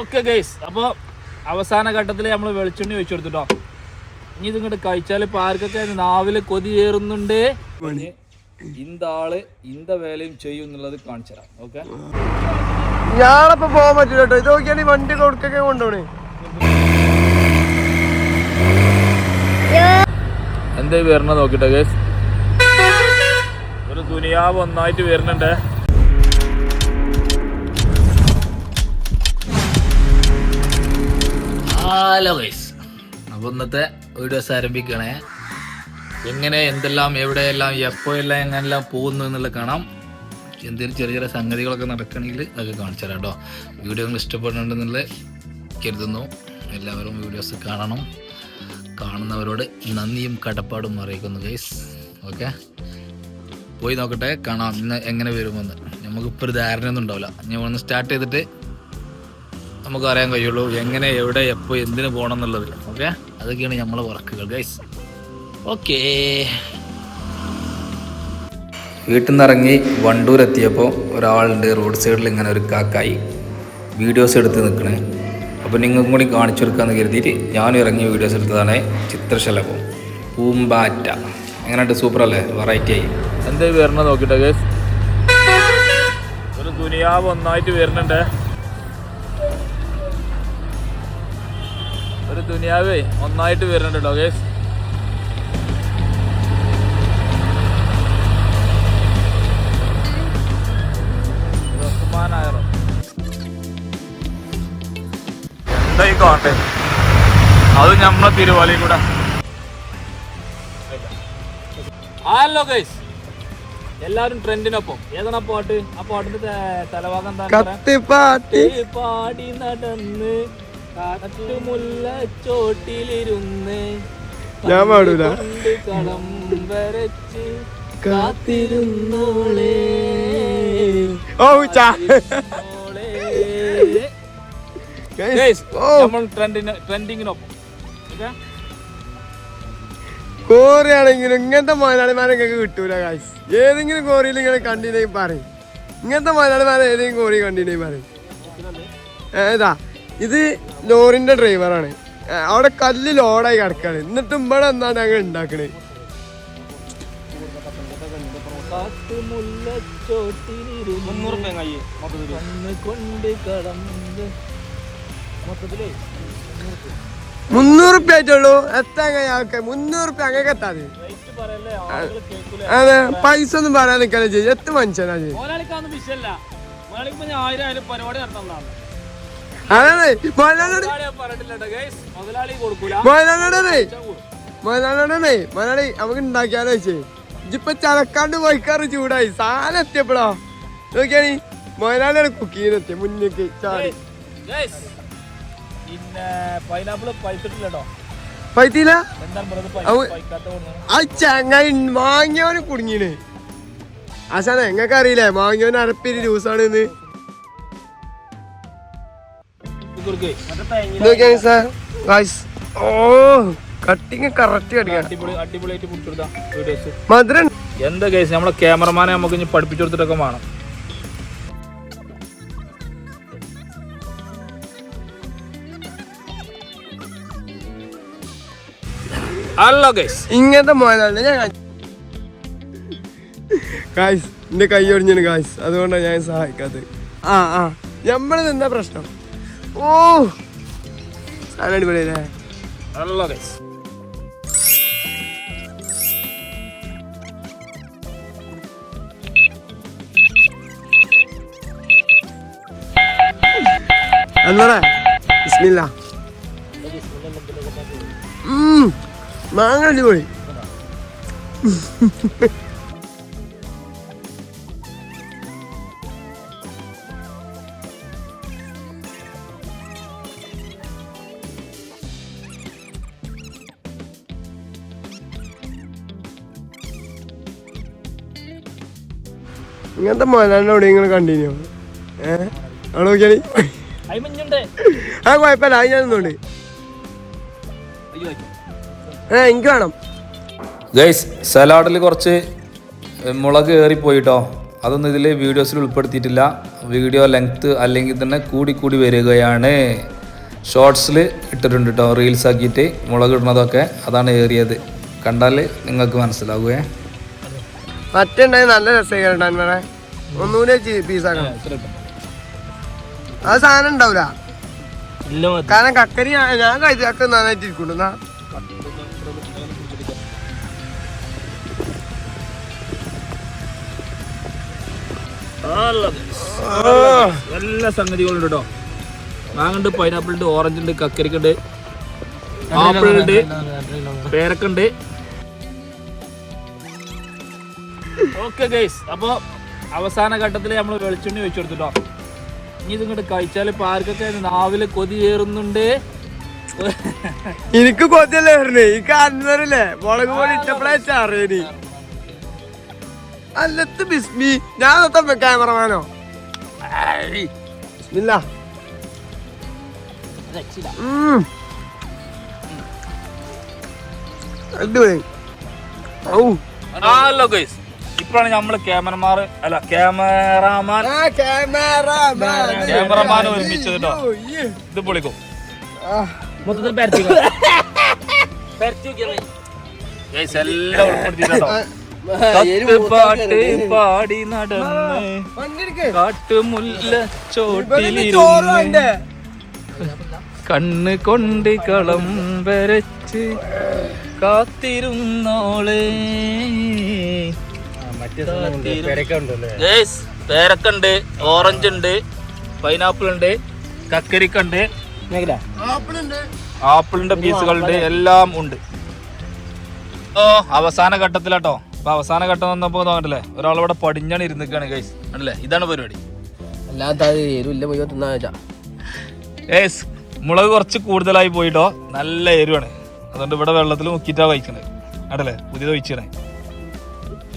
Okay guys അപ്പോൾ അവസാന ഘട്ടത്തിൽ നമ്മൾ വെളിച്ചെണ്ണി വെച്ചു കൊടുത്തിട്ടോ ഇനി ഇത് ഇങ്ങോട്ട് കഴിച്ചാൽ ഇപ്പൊ ആർക്കൊക്കെ നാവിൽ കൊതി കയറുന്നുണ്ട് ഇന്ത ആൾ ഇന്ത വേലയും ചെയ്യും എന്നുള്ളത് കാണിച്ചു തരാം. ഓക്കെ ഞാനപ്പോ പോകാൻ പറ്റില്ല കേട്ടോ ഇത് നോക്കിയാണ് വണ്ടി കൊടുക്കൊക്കെ കൊണ്ടുപോണേ എന്തായി വരണ നോക്കിട്ടോ ഗൈസ് ഒരു ദുനിയാവ് ഒന്നായിട്ട് വരുന്നുണ്ട്. ഹലോ ഗൈസ് അപ്പോൾ ഇന്നത്തെ വീഡിയോസ് ആരംഭിക്കണേ. എങ്ങനെ എന്തെല്ലാം എവിടെയെല്ലാം എപ്പോഴെല്ലാം എങ്ങനെല്ലാം പോകുന്നു എന്നുള്ളത് കാണാം. എന്തെങ്കിലും ചെറിയ ചെറിയ സംഗതികളൊക്കെ നടക്കണമെങ്കിൽ അതൊക്കെ കാണിച്ചു തരാം കേട്ടോ. വീഡിയോ നിങ്ങൾ ഇഷ്ടപ്പെടുന്നുണ്ടെന്നുള്ള കരുതുന്നു. എല്ലാവരും വീഡിയോസ് കാണണം. കാണുന്നവരോട് നന്ദിയും കടപ്പാടും അറിയിക്കുന്നു ഗൈസ് ഓക്കെ പോയി നോക്കട്ടെ കാണാം ഇന്ന് എങ്ങനെ വരുമെന്ന്. നമുക്കിപ്പോൾ ഒരു ധാരണയൊന്നും ഉണ്ടാവില്ല. ഞാൻ ഒന്ന് സ്റ്റാർട്ട് ചെയ്തിട്ട് നമുക്ക് അറിയാൻ കഴിയുള്ളൂ എങ്ങനെ എവിടെ എപ്പോൾ എന്തിനു പോകണം എന്നുള്ളത്. ഓക്കെ? അതൊക്കെയാണ് നമ്മളെ വർക്കുകൾ ഗൈസ് ഓക്കേ. വീട്ടിൽ നിന്ന് ഇറങ്ങി വണ്ടൂർ എത്തിയപ്പോൾ ഒരാളുണ്ട് റോഡ് സൈഡിൽ ഇങ്ങനെ ഒരു കാക്കായി. വീഡിയോസ് എടുത്ത് നിൽക്കണേ അപ്പോൾ നിങ്ങൾക്കും കൂടി കാണിച്ചു കൊടുക്കാമെന്ന് കരുതിയിട്ട് ഞാനും ഇറങ്ങി വീഡിയോസ് എടുത്തതാണ് ചിത്രശലഭം. പൂമ്പാറ്റ. എങ്ങനെയുണ്ട്? സൂപ്പർ അല്ലേ വെറൈറ്റി ആയി. എന്താ വരണ നോക്കിട്ടെ ഗേസ് ഒരു ദുനിയാവ് ഒന്നായിട്ട് വരുന്നുണ്ട്. ഒരു ദുനിയാവേ ഒന്നായിട്ട് വരുന്നുണ്ട് കേട്ടോ ഗേസ് എന്താ ഈ കോട്ടെ അത് നമ്മളെ തിരുവാലി കൂടെ ആയല്ലോ ഗൈസ് എല്ലാരും ട്രെൻഡിനൊപ്പം. ഏതാണ് ആ പാട്ട്? ആ പാട്ടിന്റെ തലവാദം തലഭാഗം എന്താ കത്തിപ്പാട്ടി. പാടി നടന്ന് കാട്ടുമുല്ല ചോട്ടിലിരുന്ന് ഞാൻ പാടൂല. കൊണ്ട് കളം വരച്ച് കാത്തിരുന്നോളേ. ഓ ചാ. കോറിയാണെങ്കിലും ഇങ്ങനത്തെ മലയാളിമാരെ നിങ്ങൾക്ക് കിട്ടൂല കാശ് ഏതെങ്കിലും കോറിയിൽ ഇങ്ങനെ കണ്ടിനേ പറയും. ഇങ്ങനത്തെ മലയാളിമാരെ ഏതെങ്കിലും കോറി കണ്ടിനേ പറയും. ഏതാ? ഇത് ലോറിന്റെ ഡ്രൈവറാണ്. അവിടെ കല്ല് ലോഡായി കിടക്കാണ്. എന്നിട്ടും ഇവിടെ എന്താണ് ഞങ്ങൾ ഉണ്ടാക്കണേ. കാട്ടുമുല്ല ചോട്ടിലിരുന്ന് കൊണ്ട് കളം മൊത്തത്തിലേ മുന്നൂറ് റുപ്യ ആയിട്ടുള്ളൂ എത്താൻ. മുന്നൂറ് റുപ്യ അങ്ങനെ കേൾക്കൂല അതെ പൈസ ഒന്നും പറയാൻ നിൽക്കാതെ ചെയ്യും. എത്ര മനുഷ്യനാ ചെയ്യും. ആയിരം ആയാലും പരിപാടി നടത്തുന്നതാണ് അതാണ്. മലയാളി മുതലാളി പറഞ്ഞിട്ടില്ല ഗൈസ് മുതലാളി കൊടുക്കൂല. മലയാളേ മലയാളേ മലയാളി നമുക്ക് ഉണ്ടാക്കിയാലോ വെച്ചേ ഇപ്പൊ ചലക്കാണ്ട് പോയിക്കാറ് ചൂടായി. സാധനം എത്തിയപ്പോഴാ? നോക്കിയാണ്. മലയാളിയാണ് കുക്ക് ചെയ്തെത്തിയ മുന്നേക്ക് ചാടി. വാങ്ങിയവന് പിന്നെ പൈനാപ്പിൾ പൈത്തിട്ടില്ലട്ടോ പൈത്തില്ല ആ ചങ്ങായി മാങ്ങിയവന് കുടുങ്ങിന് ആശാനെ എങ്ങക്കറിയില്ലേ മാങ്ങിയവൻ അരപ്പിരി ജ്യൂസാണ് ഇന്ന്. നോക്കിയാണി സാർ ഗായ്സ് ഓ കട്ടിങ് കറക്റ്റ് വീഡിയോസ് മധുരം. എന്താ കേസ് നമ്മളെ ക്യാമറമാനെ നമുക്ക് ഇനി പഠിപ്പിച്ചു കൊടുത്തിട്ടൊക്കെ വേണം. ഹലോ കേസ് ഇങ്ങനത്തെ മോനാണ് ഞാൻ. ഗായ്സ് എന്റെ കൈ ഒടിഞ്ഞാണ് ഗായ്സ് അതുകൊണ്ടാണ് ഞാൻ സഹായിക്കാത്തത്. ആ ആ. നമ്മളത് എന്താ പ്രശ്നം? ഓ സാധനം അടിപൊളിയല്ലേ ഹലോ കേസ് എന്നോടെ ബിസ്മില്ല. മാങ്ങ അടിപൊളി. ഇങ്ങനത്തെ മലനോട് ഇങ്ങനെ നിങ്ങൾ കണ്ടിന്യൂ ഏഹ് അവിടെ ആ കുഴപ്പമില്ല. അത് ഞാൻ ഏ എനിക്ക് വേണം. ഗൈസ് സലാഡിൽ കുറച്ച് മുളക് ഏറിപ്പോയിട്ടോ അതൊന്നും ഇതിൽ വീഡിയോസിൽ ഉൾപ്പെടുത്തിയിട്ടില്ല. വീഡിയോ ലെങ്ത്ത് അല്ലെങ്കിൽ തന്നെ കൂടി കൂടി വരികയാണ്. ഷോർട്സിൽ ഇട്ടിട്ടുണ്ട് കേട്ടോ റീൽസ് ആക്കിയിട്ട് മുളക് ഇടുന്നതൊക്കെ. അതാണ് ഏറിയത്. കണ്ടാൽ നിങ്ങൾക്ക് മനസ്സിലാവുകയെ മറ്റേ നല്ല രസമായിട്ടാണ് ഒന്നുകൂടി പീസാക്കണം അത് സാധനം ഉണ്ടാവൂല? കാരണം കക്കരി ഞാൻ- കഴിച്ചു കക്ക നന്നായിട്ട് ഇരിക്കുള്ളൂ. എന്നാ? എല്ലാ സംഗതികളുണ്ട് കേട്ടോ. മാങ്ങുണ്ട് പൈനാപ്പിൾ ഉണ്ട് ഓറഞ്ച് ഉണ്ട് കക്കരിക്കുണ്ട് ആപ്പിൾ ഉണ്ട് പേരക്കുണ്ട് ഓക്കെ ഗൈസ് അപ്പൊ അവസാന ഘട്ടത്തിൽ നമ്മൾ വെളിച്ചെണ്ണി വെച്ചു കൊടുത്തിട്ടോ ഇനി ഇതിങ്ങോട്ട് കഴിച്ചാൽ ഇപ്പൊ ആർക്കൊക്കെ നാവിൽ കൊതി കയറുന്നുണ്ട് എനിക്ക് കൊതിയല്ലേ എനിക്ക് അന്നറില്ലേ മുളക് പൊടി ഇട്ടപ്പോഴേ അല്ലത്ത് ബിസ്മി. ഞാൻ തൊട്ട ക്യാമറമാനോ? ബിസ്മില്ല. ഉം. അടിപൊളി. ഔ. ഹലോ ഗൈസ് ഇപ്പോഴാണ് നമ്മൾ ക്യാമറമാർ അല്ല ക്യാമറാമാൻ ക്യാമറമാൻ ഒരുമിച്ചത് കേട്ടോ ഇത് പൊളിക്കും. മൊത്തത്തിൽ എല്ലാം ഉൾപ്പെടുത്തിട്ടോ പാട്ട് പാടി നടന്ന് കാട്ടുമുല്ല ചോട്ടിലിരുന്ന് കണ്ണ് കൊണ്ട് കളം വരച്ച് കാത്തിരുന്നോളെ. ഗൈസ് പേരക്കുണ്ട് ഓറഞ്ച് ഉണ്ട് പൈനാപ്പിൾ ഉണ്ട് കക്കരിക്ക ഉണ്ട് ആപ്പിളിന്റെ പീസുകളുണ്ട് എല്ലാം ഉണ്ട്. ഓ അവസാന ഘട്ടത്തിലാട്ടോ. അപ്പൊ അവസാന ഘട്ടം വന്നപ്പോ തോന്നണ്ടല്ലേ ഒരാളിവിടെ പടിഞ്ഞാണ് ഇരുന്നിക്കാണ് ഗൈസ് ആണല്ലേ ഇതാണ് പരിപാടി. ഏസ് മുളക് കുറച്ച് കൂടുതലായി പോയിട്ടോ. നല്ല എരിവാണ്. അതുകൊണ്ട് ഇവിടെ വെള്ളത്തിൽ മുക്കിയിട്ടാ വഹിക്കണേ ആണല്ലേ പുതിയത് ഒഴിച്ചിടേ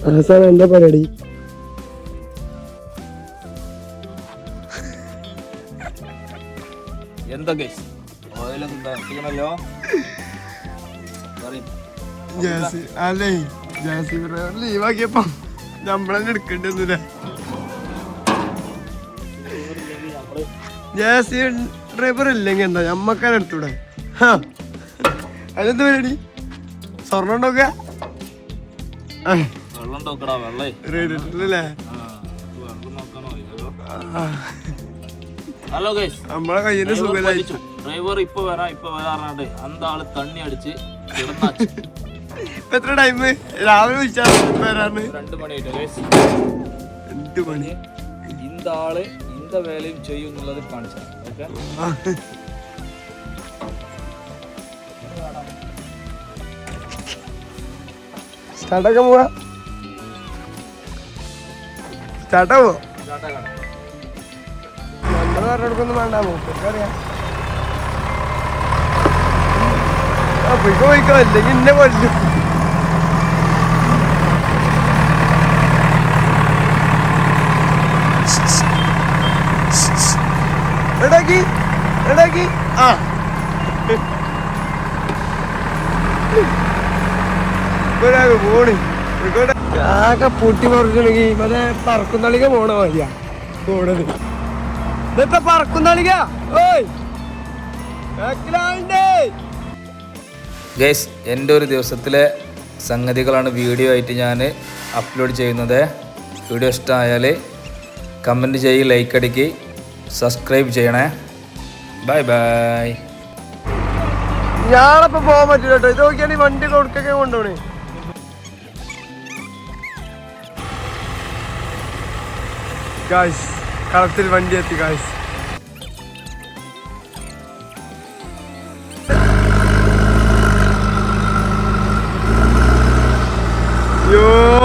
അവസാനം എന്താ പരിപാടി? അല്ലേ ജാസി ലീവാക്കിയപ്പോ നമ്മളെന്നെ എടുക്കണ്ടെന്നില്ല ജാസി ഡ്രൈവർ ഇല്ലെങ്കിൽ എന്താ? നമ്മക്കാണ് എടുത്തൂടെ? ഹാ. അതെന്ത് പരിപാടി? സ്വർണം ഉണ്ടോക്ക വെള്ളം ഹലോ ഗൈസ്. നമ്മളെ കയ്യിന്റെ ഡ്രൈവർ ഇപ്പൊ വരാ ഇപ്പൊ വരാറുണ്ട് അന്താൾ തണ്ണി അടിച്ച് എത്ര ടൈം രാവിലെ വിളിച്ചാണ് വരാണ് മണി. ഇന്താൾ ഇന്ത വേലയും ചെയ്യും എന്നുള്ളത് കാണിച്ചാണ് ഓക്കെ? പോവാ. സ്റ്റാർട്ടാവോ നമ്മൾ പറഞ്ഞെടുക്കൊന്നും വേണ്ട മൂപ്പർക്കറിയാം ആ പോയിക്കോ പോയിക്കോ അല്ലെങ്കിൽ ഇന്നെ കൊല്ലും. എടാക്കി എടാക്കി. ആ. ഒരാൾക്ക് പോണ്. ആകെ പൊട്ടി മറിച്ചണെങ്കിൽ മറ്റേ പറക്കുന്നളിക പോണ മതിയാ പോണത്. ഇന്നത്തെ പറക്കുന്നളിക ഓയ്. ഗൈസ് എന്റെ ഒരു ദിവസത്തിലെ സംഗതികളാണ് വീഡിയോ ആയിട്ട് ഞാൻ അപ്ലോഡ് ചെയ്യുന്നത്. വീഡിയോ ഇഷ്ടമായാൽ കമന്റ് ചെയ്യ് ലൈക്ക് അടിക്ക് സബ്സ്ക്രൈബ് ചെയ്യണേ. ബൈ ബൈ ഞാനപ്പോൾ പോകാൻ പറ്റില്ല കേട്ടോ ഇത് നോക്കിയാണ് ഈ വണ്ടി കൊടുക്കൊക്കെ കൊണ്ടുപോണേ. ഗായ്സ് കളത്തിൽ വണ്ടി എത്തി ഗായ്സ് യോ ഒരു കൊട്ട വണ്ടിട്ട്